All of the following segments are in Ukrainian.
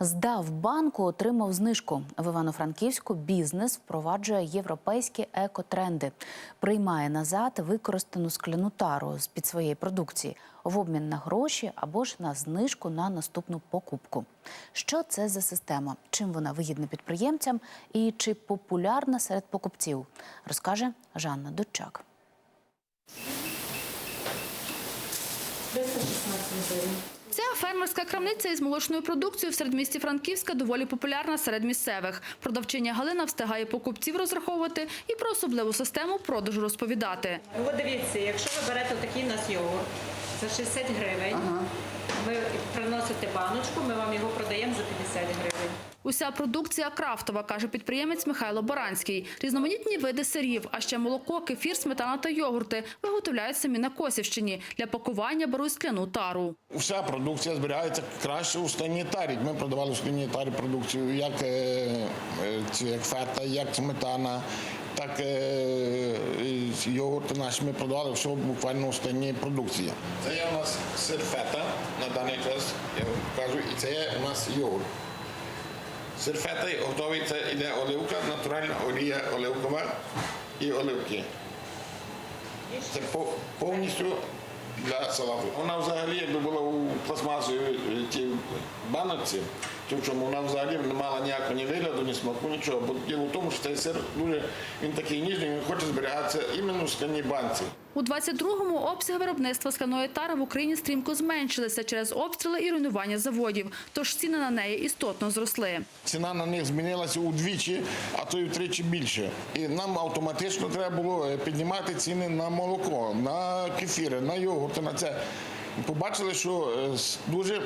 Здав банку, отримав знижку. В Івано-Франківську бізнес впроваджує європейські екотренди. Приймає назад використану скляну тару з під своєї продукції в обмін на гроші або ж на знижку на наступну покупку. Що це за система? Чим вона вигідна підприємцям і чи популярна серед покупців? Розкаже Жанна Дочак. 316 гривень. Ця фермерська крамниця із молочною продукцією в середмісті Франківська доволі популярна серед місцевих. Продавчиня Галина встигає покупців розраховувати і про особливу систему продажу розповідати. От дивіться, якщо ви берете такий у нас йогурт за 60 гривень, ви приносите баночку, ми вам його продаємо за 50 гривень. Уся продукція крафтова, каже підприємець Михайло Баранський. Різноманітні види сирів, а ще молоко, кефір, сметана та йогурти виготовляють самі на Косівщині. Для пакування беруть скляну тару. Вся продукція зберігається краще у стані тарі. Ми продавали в стані тарі продукцію, як, е, е, ці, як фета, як сметана, так е, йогурти наші ми продавали все буквально у стані продукції. Це є у нас сир фета на даний час, я кажу, і це є у нас йогурт. Сир фета готовий, це йде оливка, натуральна олія оливкова і оливки. Це повністю для салату. Вона взагалі, якби була у пластмасовій е, баночці, то в чому вона взагалі не мала ніякого ні вигляду, ні смаку, нічого. Бо діло в тому, що цей сир дуже він такий ніжний, він хоче зберігатися іменно в скляні банці. У 22-му обсяги виробництва скляної тари в Україні стрімко зменшилися через обстріли і руйнування заводів, тож ціни на неї істотно зросли. Ціна на них змінилася удвічі, а то й втричі більше. І нам автоматично треба було е, піднімати ціни на молоко, на кефіри, на йогурти, на це. Побачили, що е, дуже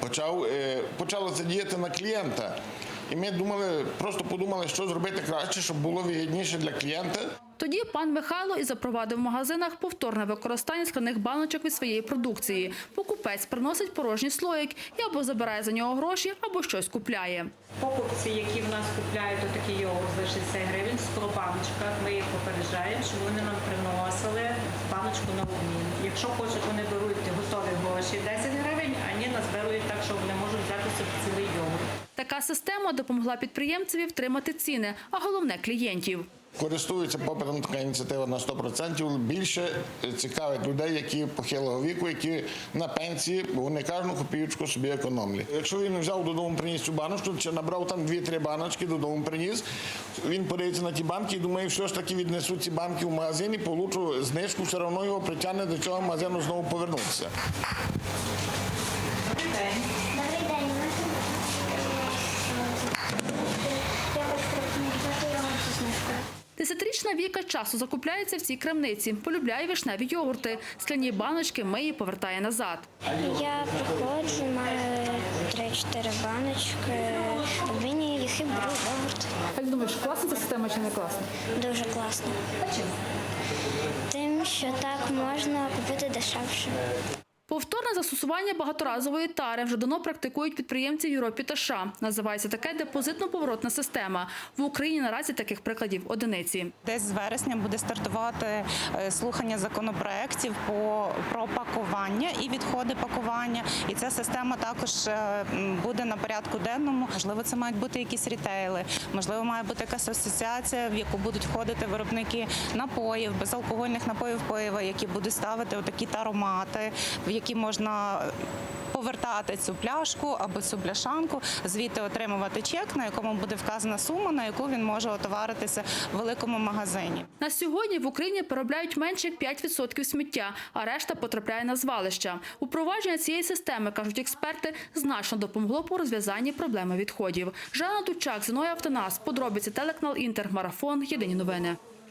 почав, е, почало це діяти на клієнта. І ми думали, просто подумали, що зробити краще, щоб було вигідніше для клієнта. Тоді пан Михайло і запровадив в магазинах повторне використання скляних баночок від своєї продукції. Покупець приносить порожній слоїк і або забирає за нього гроші, або щось купляє. Покупці, які в нас купляють отакий йогурт за 60 гривень в баночках, ми їх попереджаємо, щоб вони нам приносили баночку на обмін. Якщо хочуть, вони беруть готові гроші 10 гривень, а ні, назбирують так, що вони можуть взяти собі цілий йогурт. Така система допомогла підприємцеві втримати ціни, а головне клієнтів. Користується попитом така ініціатива на 100%. Більше цікавить людей, які похилого віку, які на пенсії, бо вони кожну копійку собі економлять. Якщо він взяв додому, приніс цю баночку, чи набрав там 2-3 баночки, додому приніс, він подивиться на ті банки і думає, все ж таки віднесу ці банки в магазин і получу знижку, все одно його притягне до цього магазину знову повернутися. Добрий день. Десятирічна Віка часу закупляється в цій крамниці, полюбляє вишневі йогурти. Скляні баночки миє повертає назад. Я приходжу, маю 3-4 баночки, обмінюю їх і беру йогурт. Як думаєш, класна ця система чи не класна? Дуже класно. Тим, що так можна купити дешевше. Повторне застосування багаторазової тари вже давно практикують підприємці в Європі та США. Називається таке депозитно-поворотна система. В Україні наразі таких прикладів одиниці. Десь з вересня буде стартувати е, слухання законопроєктів по про пакування і відходи пакування. І ця система також е, буде на порядку денному. Можливо, це мають бути якісь рітейли, можливо, має бути якась асоціація, в яку будуть входити виробники напоїв, безалкогольних напоїв пива, які будуть ставити отакі таромати, в які можна. Повертати цю пляшку або цю бляшанку, звідти отримувати чек, на якому буде вказана сума, на яку він може отоваритися в великому магазині. На сьогодні в Україні переробляють менше як 5% сміття, а решта потрапляє на звалища. Упровадження цієї системи, кажуть експерти, значно допомогло по розв'язанні проблеми відходів. Жанна Дучак, Зиноя Автонас, подробиці телеканал Інтер, Марафон, Єдині новини.